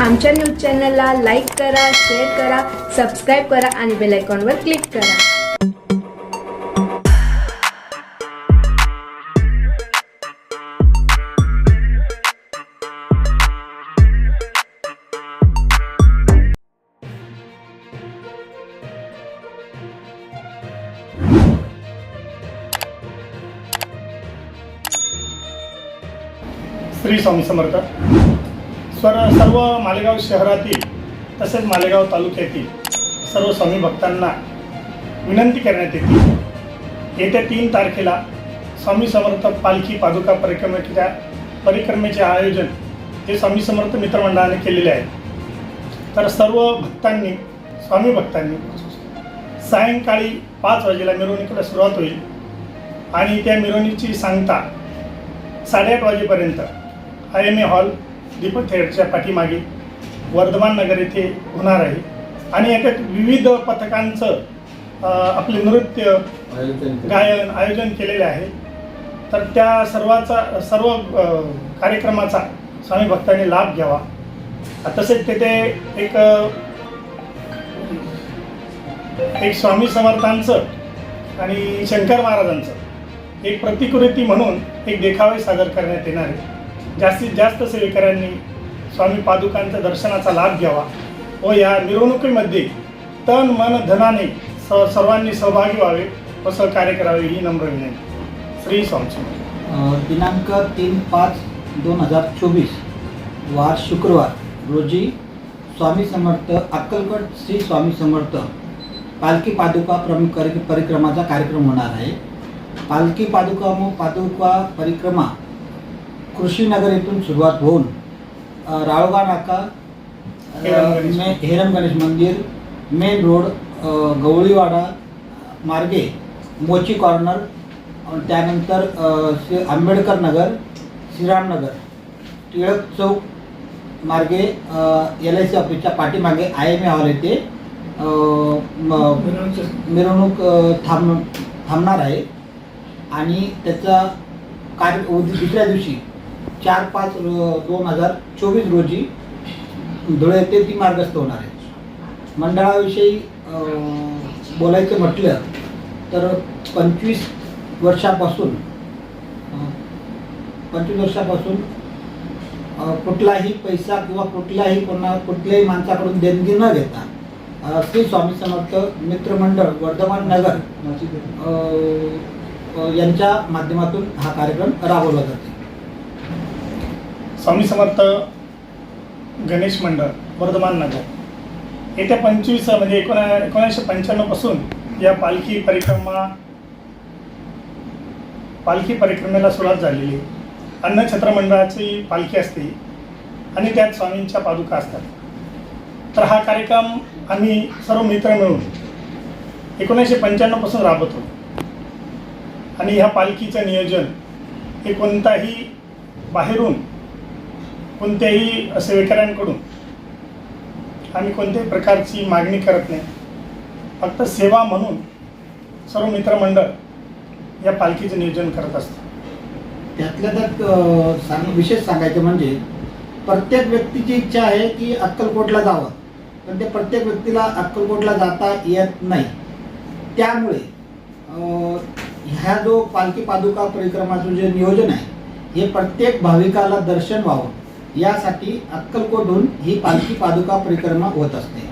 आमच्या न्यूज चॅनलला लाईक करा शेअर करा सबस्क्राईब करा आणि बेल आयकॉनवर क्लिक करा. श्री स्वामी समर्थ. सर सर्व मालेगाव शहरातील तसेच मालेगाव तालुक्यातील सर्व स्वामी भक्तांना विनंती करण्यात येते. येत्या तीन तारखेला स्वामी समर्थ पालखी पादुका परिक्रमेच्या परिक्रमेचे आयोजन हे स्वामी समर्थ मित्रमंडळाने केलेले आहे. तर सर्व भक्तांनी स्वामी भक्तांनी सायंकाळी पाच वाजेला मिरवणुकीला सुरुवात होईल. आणि त्या मिरवणुकीची सांगता साडेआठ वाजेपर्यंत I M A hall Deepak थिएटरच्या पाठीमागे वर्धमान नगर येथे होणार आहे. आणि याच्यात विविध पथकांचं आपले नृत्य गायन आयोजन केलेले आहे. तर त्या सर्वाचा सर्व कार्यक्रमाचा स्वामी भक्तांनी लाभ घ्यावा. तसेच तेथे एक एक स्वामी समर्थांचं आणि शंकर महाराजांचं एक प्रतिकृती म्हणून एक देखावे सादर करण्यात येणार आहे. जास्तीत जास्त सेवेकऱ्यांनी स्वामी पादुकांच्या दर्शनाचा लाभ घ्यावा व या मिरवणुकीमध्ये तन मन धनाने स सर्वांनी सहभागी व्हावे व सहकार्य करावे ही नम्र विनंती. श्री स्वामी दिनांक तीन पाच दोन हजार चोवीस वार शुक्रवार रोजी स्वामी समर्थ अक्कलकोट श्री स्वामी समर्थ पालखी पादुका प्रमुख परिक्रमाचा कार्यक्रम होणार आहे. पालखी पादुका मग पादुका परिक्रमा कृषीनगर येथून सुरुवात होऊन राळोबा नाका अ, हेरम गणेश. मे- हेरम गणेश मंदिर मेन रोड गवळीवाडा मार्गे मोची कॉर्नर त्यानंतर श्री आंबेडकर नगर श्रीरामनगर टिळक चौक मार्गे एल आय सी ऑफिसच्या पाठीमागे आय एम ए हॉल येथे मिरवणूक थांब थांबणार आहे आणि त्याचा कार्य दुसऱ्या दिवशी चार पाच दोन हजार चोवीस रोजी धुळे येथे ती मार्गस्थ होणार आहे. मंडळाविषयी बोलायचं म्हटलं तर पंचवीस वर्षापासून पंचवीस वर्षापासून कुठलाही पैसा किंवा कुठल्याही कोणा कुठल्याही माणसाकडून देणगी न घेता श्री स्वामी समर्थ मित्रमंडळ वर्धमान नगर यांच्या माध्यमातून हा कार्यक्रम राबवला जातो. स्वामी समर्थ गणेश मंडळ वर्धमान नगर. येत्या पंचवीस म्हणजे एकोणा एकोणीसशे पंच्याण्णवपासून या पालखी परिक्रमा पालखी परिक्रमेला सुरुवात झालेली आहे. अन्नछत्र मंडळाची पालखी असते आणि त्यात स्वामींच्या पादुका असतात. तर हा कार्यक्रम आम्ही सर्व मित्र मिळून एकोणीसशे पंच्याण्णवपासून राबवतो. आणि ह्या पालखीचं नियोजन हे कोणताही बाहेरून कोणत्याही सेवेकऱ्यांकडून आम्ही कोणत्याही प्रकारची मागणी करत नाही. फक्त सेवा म्हणून सर्व मित्रमंडळ या पालखीचं नियोजन करत असतं. त्यातल्या त्यात सांग विशेष सांगायचं म्हणजे प्रत्येक व्यक्तीची इच्छा आहे की अक्कलकोटला जावं. पण ते प्रत्येक व्यक्तीला अक्कलकोटला जाता येत नाही. त्यामुळे ह्या जो पालखी पादुका परिक्रमाचं जे नियोजन आहे हे प्रत्येक भाविकाला दर्शन व्हावं. यासाठी अक्कलकोटहून ही पालखी पादुका परिक्रमा होत असते.